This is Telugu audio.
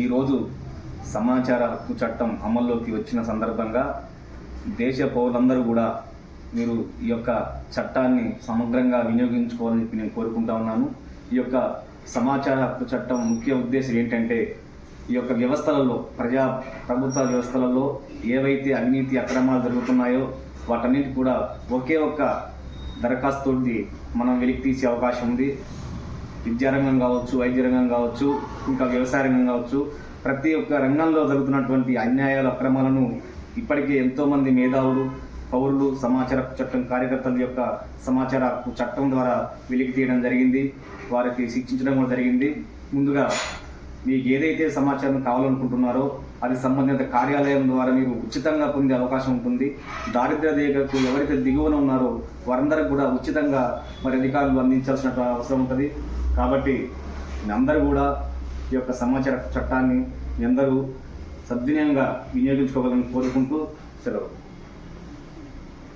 ఈరోజు సమాచార హక్కు చట్టం అమల్లోకి వచ్చిన సందర్భంగా దేశ పౌరులందరూ కూడా మీరు ఈ యొక్క చట్టాన్ని సమగ్రంగా వినియోగించుకోవాలని చెప్పి నేను కోరుకుంటా ఉన్నాను. ఈ యొక్క సమాచార హక్కు చట్టం ముఖ్య ఉద్దేశం ఏంటంటే ఈ యొక్క వ్యవస్థలలో ప్రజా ప్రభుత్వ వ్యవస్థలలో ఏవైతే అవినీతి అక్రమాలు జరుగుతున్నాయో వాటన్నిటి కూడా ఒకే ఒక్క దరఖాస్తుది మనం వెలికి తీసే అవకాశం ఉంది. విద్యారంగం కావచ్చు వైద్య రంగం కావచ్చు ఇంకా వ్యవసాయ రంగం కావచ్చు ప్రతి ఒక్క రంగంలో జరుగుతున్నటువంటి అన్యాయాల అక్రమాలను ఇప్పటికే ఎంతోమంది మేధావులు పౌరులు సమాచార చట్టం కార్యకర్తల యొక్క సమాచార చట్టం ద్వారా వెలికి తీయడం జరిగింది. వారికి శిక్షించడం కూడా జరిగింది. ముందుగా మీకు ఏదైతే సమాచారం కావాలనుకుంటున్నారో అది సంబంధిత కార్యాలయం ద్వారా మీరు ఉచితంగా పొందే అవకాశం ఉంటుంది. దారిద్ర రేఖకు ఎవరైతే దిగువన ఉన్నారో వారందరికి కూడా ఉచితంగా మరి అధికారులు అందించాల్సిన అవసరం ఉంటుంది. కాబట్టి మీ అందరూ కూడా ఈ యొక్క సమాచార చట్టాన్ని మీ అందరూ సద్వినియంగా వినియోగించుకోవాలని కోరుకుంటూ సెలవు.